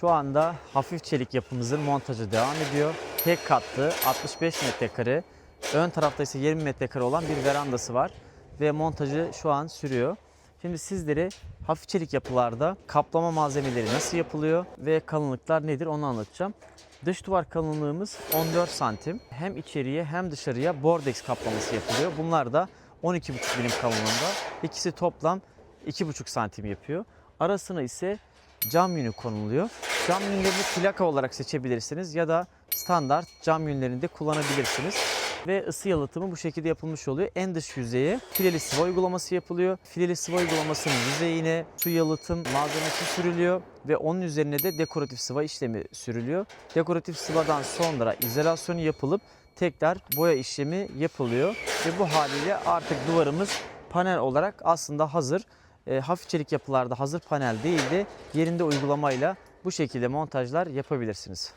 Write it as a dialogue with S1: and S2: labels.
S1: Şu anda hafif çelik yapımızın montajı devam ediyor. Tek katlı 65 metrekare, ön tarafta ise 20 metrekare olan bir verandası var ve montajı şu an sürüyor. Şimdi sizlere hafif çelik yapılarda kaplama malzemeleri nasıl yapılıyor ve kalınlıklar nedir onu anlatacağım. Dış duvar kalınlığımız 14 santim. Hem içeriye hem dışarıya bordex kaplaması yapılıyor. Bunlar da 12,5 milim kalınlığında. İkisi toplam 2,5 santim yapıyor. Arasına ise cam yünü konuluyor. Cam yünlerini plaka olarak seçebilirsiniz ya da standart cam yünlerini de kullanabilirsiniz. Ve ısı yalıtımı bu şekilde yapılmış oluyor. En dış yüzeye fileli sıva uygulaması yapılıyor. Fileli sıva uygulamasının yüzeyine su yalıtım malzemesi sürülüyor ve onun üzerine de dekoratif sıva işlemi sürülüyor. Dekoratif sıvadan sonra izolasyonu yapılıp tekrar boya işlemi yapılıyor ve bu haliyle artık duvarımız panel olarak aslında hazır. E, hafif çelik yapılarda hazır panel değil de yerinde uygulamayla bu şekilde montajlar yapabilirsiniz.